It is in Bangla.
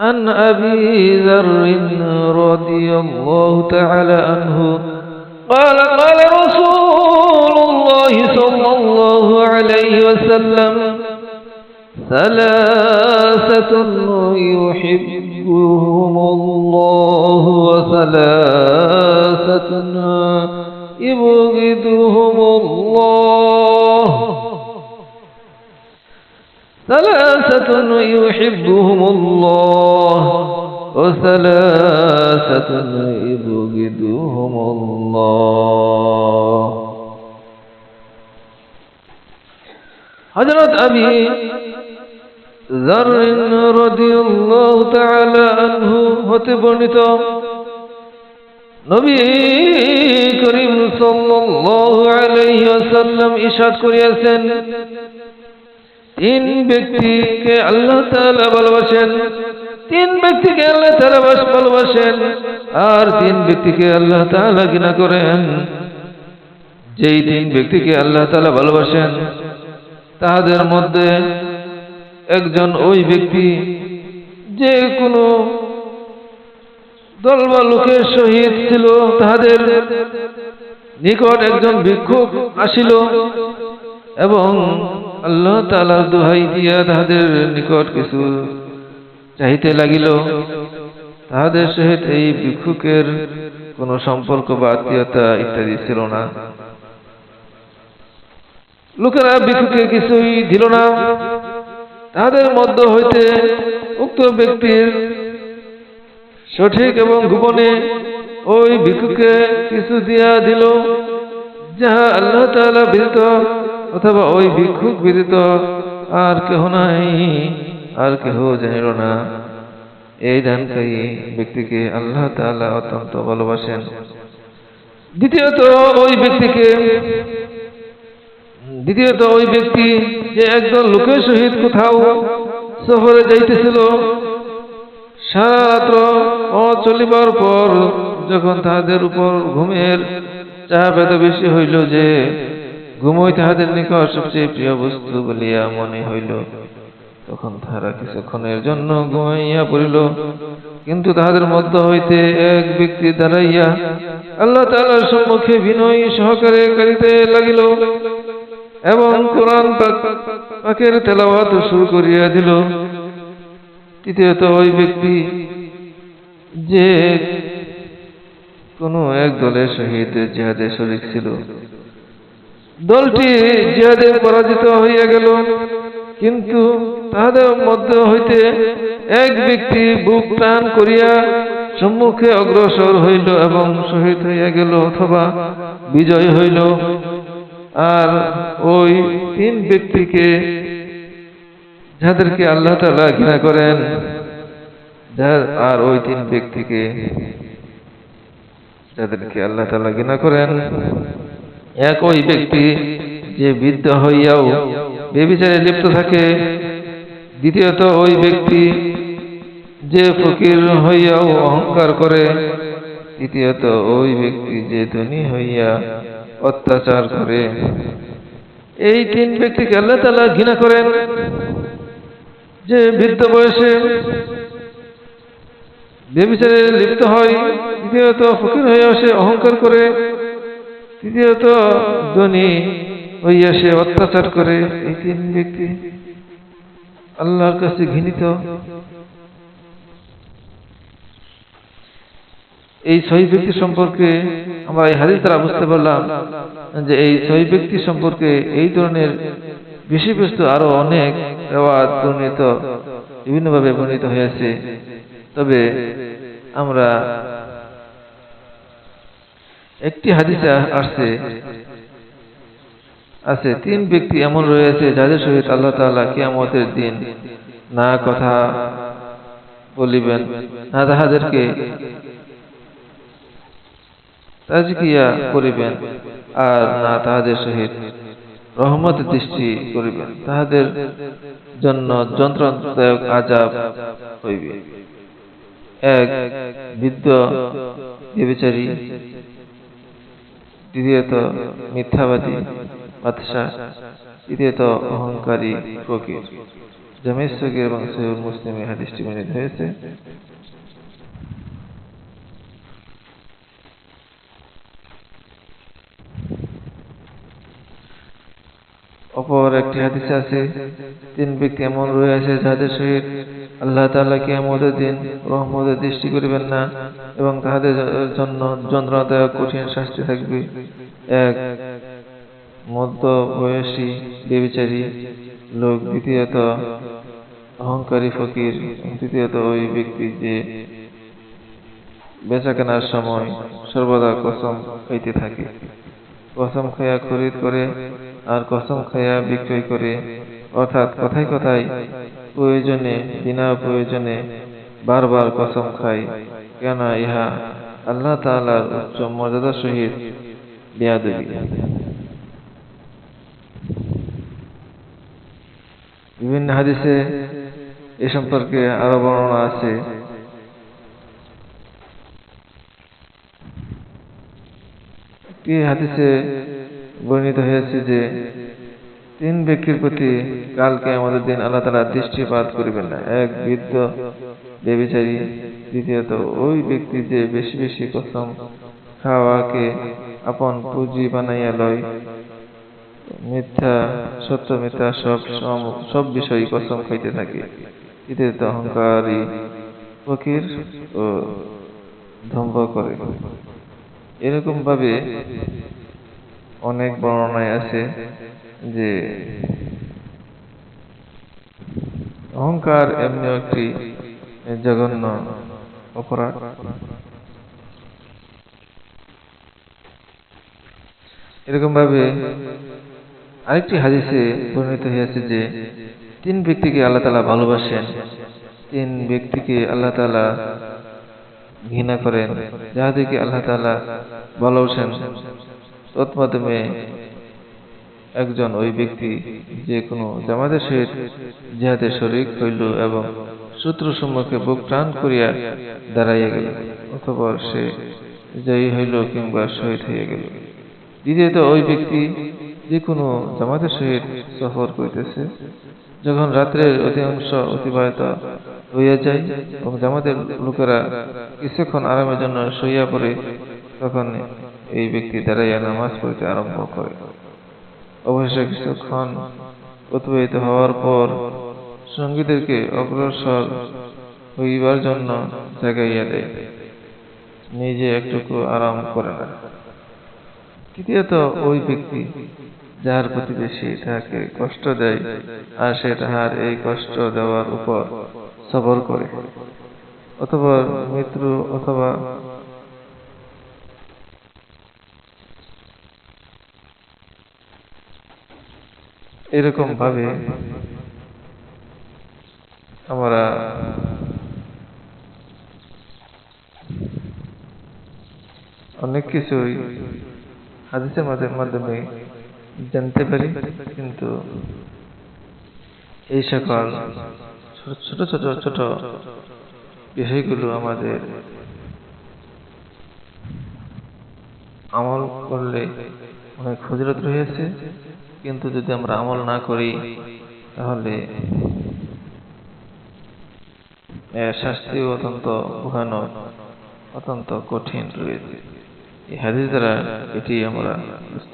عن أبي ذر رضي الله تعالى عنه قال قال رسول الله صلى الله عليه وسلم ثلاثة يحبهم الله وثلاثة يبغضهم الله ثلاثة يحبهم الله وثلاثة يبغضهم الله حضرت أبي ذر رضي الله تعالى عنه হতে বর্ণিত নবী করিম সাল্লাল্লাহু আলাইহি ওয়াসাল্লাম ইরশাদ করিয়াছেন তিন ব্যক্তিকে আল্লাহ তাআলা ভালোবাসেন, তিন ব্যক্তিকে আল্লাহ তাআলা ভালোবাসেন, আর তিন ব্যক্তিকে আল্লাহ তাআলা ঘৃণা করেন। যেই তিন ব্যক্তিকে আল্লাহ তাআলা ভালোবাসেন, তাহাদের মধ্যে একজন ওই ব্যক্তি যে কোনো দল বা লোকের সহিত ছিল, তাহাদের নিকট একজন ভিক্ষুক আসিল এবং আল্লাহ তালা দোহাই দিয়া তাহাদের নিকট কিছু চাহিতে লাগিল। তাহাদের সহিত এই ভিক্ষুকের কোনো সম্পর্ক বা আত্মীয়তা ইত্যাদি ছিল না। লোকেরা ভিক্ষুকে কিছুই দিল না। তাহাদের মধ্য হইতে উক্ত ব্যক্তির সঠিক এবং গোপনে ওই ভিক্ষুকে কিছু দিয়া দিল, যাহা আল্লাহ তাআলা বিদিত অথবা ওই ভিক্ষুক বিদিত আর কেহ নাই, আর কেহ জানিল না। এই দানকারী ব্যক্তিকে আল্লাহ তাআলা অত্যন্ত ভালোবাসেন। দ্বিতীয়ত, ওই ব্যক্তিকে, দ্বিতীয়ত, ওই ব্যক্তি যে একজন লোকের সহিত কোথাও সফরে যাইতেছিল, সারাত্র চলিবার পর যখন তাহাদের উপর ঘুমের চাপ এত বেশি হইল যে ঘুমই তাহাদের নিকট সবচেয়ে প্রিয় বস্তু বলিয়া মনে হইল। তখন তাহারা কিছুক্ষণের জন্য ঘুমাইয়া পড়িল। কিন্তু তাহাদের মধ্য হইতে এক ব্যক্তি দাঁড়াইয়া আল্লাহ তাআলার সম্মুখে বিনয় সহকারে করিতে লাগিল এবং কোরআন পাকের তেলাওয়াত শুরু করিয়া দিল। তৃতীয়ত ওই ব্যক্তি যে কোনো এক দলের সহিত জিহাদে শরিক ছিল। দলটি জিহাদে পরাজিত হইয়া গেল। কিন্তু তাহাদের মধ্যে হইতে এক ব্যক্তি বুক টান করিয়া সম্মুখে অগ্রসর হইল এবং শহীদ হইয়া গেল অথবা বিজয় হইল। আর ওই তিন ব্যক্তিকে যাদেরকে আল্লাহ তালা ঘৃণা করেন আর ওই তিন ব্যক্তিকে যাদেরকে আল্লাহ তালা ঘৃণা করেন এক ওই ব্যক্তি যে বৃদ্ধ হইয়াও বেবিচারে লিপ্ত থাকে দ্বিতীয়ত ওই ব্যক্তি যে ফকির হইয়াও অহংকার করে তৃতীয়ত ওই ব্যক্তি যে ধনী হইয়া অত্যাচার করে। এই তিন ব্যক্তিকে আল্লাহ তালা ঘৃণা করেন। যে বৃদ্ধ বয়সে বেবিচারে লিপ্ত হয় দ্বিতীয়ত ফকির হইয়া সে অহংকার করে তৃতীয়ত, ধনী হইয়া সে অত্যাচার করে এই তিন ব্যক্তি। আল্লাহর কাছে ঘৃণিত। এই সহি ব্যক্তি সম্পর্কে আমরা এই হাদিস দ্বারা বুঝতে পারলাম যে এই সহি ব্যক্তি সম্পর্কে এই ধরনের বিষয়বস্তু আরও অনেক বর্ণিত, বিভিন্নভাবে বর্ণিত হয়েছে। তবে আমরা একটি হাদিসে আসছে, আছে, তিন ব্যক্তি এমন রয়েছে যাদের সহিত আল্লাহ তাআলা কিয়ামতের দিন না কথা বলিবেন। না তাহাদেরকে তাজকিয়া করিবেন আর না তাহাদের সহিত রহমত দৃষ্টি করিবেন। তাহাদের জন্য যন্ত্রণাদায়ক আজাব হইবে। এক বৃদ্ধ বেবিচারী দ্বিতীয়ত মিথ্যাবাদী বাদশাহ তৃতীয়ত অহংকারী ফকির। জামিস সগীর এবং সহিহ মুসলিমে হাদিসটি বর্ণিত হয়েছে। অপর একটি হাদিসে আছে, তিন ব্যক্তি এমন রয়েছে যাদের সহিত আল্লাহ তাআলা কিয়ামতের দিন রহমতের দৃষ্টি করিবেন না এবং তাহাদের জন্য যন্ত্রণাদায়ক কঠিন শাস্তি থাকবে। এক মধ্য বয়সী বেবিচারী লোক, দ্বিতীয়ত অহংকারী ফকির, তৃতীয়ত ওই ব্যক্তি যে বেচা কেনার সময় সর্বদা কসম খাইতে থাকে। কসম খাইয়া খরিদ করে আর কসম খাইয়া বিক্রয় করে, অর্থাৎ কথায় কথায় প্রয়োজনে, বিনা প্রয়োজনে বারবার কসম খায় কেন ইহা আল্লাহ তাআলার উচ্চ মর্যাদা সহিত বিভিন্ন হাদিসে এ সম্পর্কে আরও বর্ণনা আছে। একটি হাদিসে বর্ণিত হয়েছে যে তিন ব্যক্তির প্রতি কালকে আমাদের দিন আল্লাহ তালা দৃষ্টিপাত করিবেন না। এক বৃদ্ধ বেবিচারী দ্বিতীয়ত ওই ব্যক্তি যে বেশি বেশি কসম খাওয়াকে আপন পুঁজি বানাইয়া লয়, মিথ্যা, সত্য মিথ্যা সব সব বিষয়ই কসম খাইতে থাকে। তৃতীয়ত অহংকারী ফকির ও ধম্ব করে। এরকম ভাবে অনেক বর্ণনায় আছে যে অহংকার এমনি একটি জঘন্য অপরাধ। এরকম ভাবে আরেকটি হাদিসে বর্ণিত হয়েছে যে তিন ব্যক্তিকে আল্লাহ তালা ভালোবাসেন, তিন ব্যক্তিকে আল্লাহ তালা ঘৃণা করেন, যাহাদেরকে আল্লাহ তালা ভালোবাসেন। তৎমাধ্যমে একজন ওই ব্যক্তি যে কোনো জামাতের সহিত শরিক হইল এবং শত্রু সম্মুখে বুক প্রাণ করিয়া দাঁড়াইয়া গেল অথবা সে জয়ী হইল কিংবা শহীদ হইয়া গেল। দ্বিতীয়ত ওই ব্যক্তি যে কোনো জামাতের সহিত সফর করিতেছে, যখন রাত্রের অধিকাংশ অতিবাহিত হইয়া যায় এবং জামাতের লোকেরা কিছুক্ষণ আরামের জন্য শুইয়া পড়ে তখন এই ব্যক্তি দাঁড়াইয়া নামাজ পড়িতে আরম্ভ করে। অবশেষে কিছুক্ষণ অতিবাহিত হওয়ার পর সঙ্গীদেরকে অগ্রসর হইবার জন্য জাগাইয়া দেয়। নিজে একটুকু আরাম করে না তৃতীয়ত, ওই ব্যক্তি যাহার প্রতিবেশী তাহাকে কষ্ট দেয়, আর সে তাহার এই কষ্ট দেওয়ার উপর সবর করে। অথবা মৃত্যু অথবা এরকম ভাবে আমরা অনেক কিছুই হাদিসের মাধ্যমে মাধ্যমে জানতে পারি, কিন্তু এই সকল ছোট ছোট ছোট বিষয়গুলো আমাদের আমল করলে অনেক ফজিলত রয়েছে। কিন্তু যদি আমরা আমল না করি, তাহলে শাস্তি শাস্তিও অত্যন্ত ভয়ানক, অত্যন্ত কঠিন রয়েছে। এই হাদিস দ্বারা এটি আমরা বুঝতে